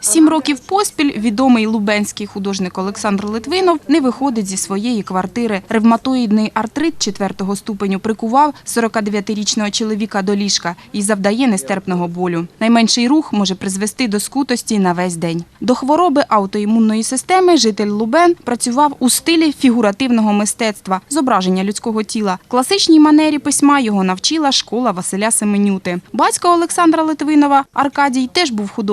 Сім років поспіль відомий лубенський художник Олександр Литвинов не виходить зі своєї квартири. Ревматоїдний артрит четвертого ступеню прикував 49-річного чоловіка до ліжка і завдає нестерпного болю. Найменший рух може призвести до скутості на весь день. До хвороби аутоімунної системи житель Лубен працював у стилі фігуративного мистецтва, зображення людського тіла. Класичній манері письма його навчила школа Василя Семенюти. Батько Олександра Литвинова Аркадій теж був художником,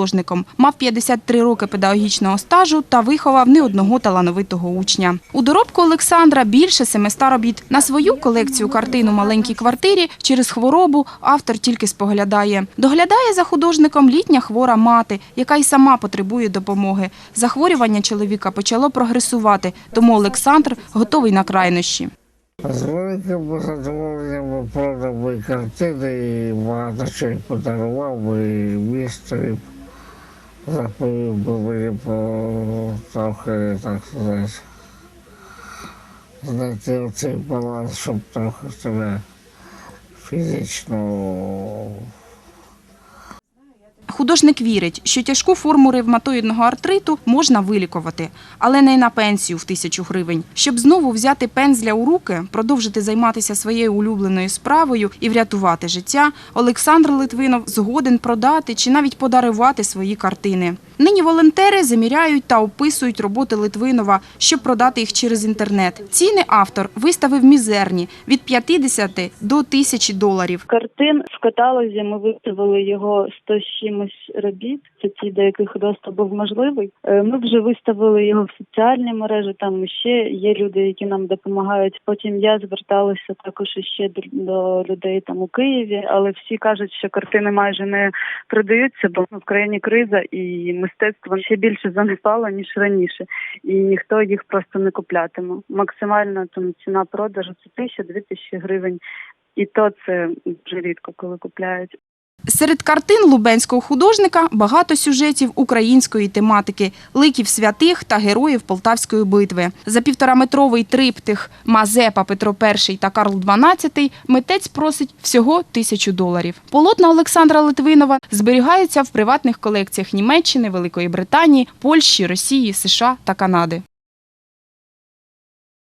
мав 53 роки педагогічного стажу та виховав не одного талановитого учня. У доробку Олександра більше 700 робіт. На свою колекцію картин у маленькій квартирі через хворобу автор тільки споглядає. Доглядає за художником літня хвора мати, яка й сама потребує допомоги. Захворювання чоловіка почало прогресувати, тому Олександр готовий на крайнощі. З великим задоволенням продав картини і багато чого подарував би містові. Заповів були трохи, так сказати, знайти оцей баланс, щоб трохи себе фізично Художник вірить, що тяжку форму ревматоїдного артриту можна вилікувати, але не на пенсію в тисячу гривень. Щоб знову взяти пензля у руки, продовжити займатися своєю улюбленою справою і врятувати життя, Олександр Литвинов згоден продати чи навіть подарувати свої картини. Нині волонтери заміряють та описують роботи Литвинова, щоб продати їх через інтернет. Ціни автор виставив мізерні від 50 до 1000 доларів. Картин в каталозі ми виставили його 100 з чимось робіт. Це ті, до яких доступ був можливий. Е, Ми вже виставили його в соціальні мережі. Там ще є люди, які нам допомагають. Потім я зверталася також іще до, людей там у Києві, але всі кажуть, що картини майже не продаються, бо в країні криза і мистецтво ще більше занепало ніж раніше, і ніхто їх просто не куплятиме. Максимальна там ціна продажу це тисяча-дві тисячі гривень. І то це дуже рідко, коли купляють. Серед картин лубенського художника багато сюжетів української тематики, ликів святих та героїв Полтавської битви. За півтораметровий триптих Мазепа Петро І та Карл XII митець просить всього тисячу доларів. Полотна Олександра Литвинова зберігаються в приватних колекціях Німеччини, Великої Британії, Польщі, Росії, США та Канади.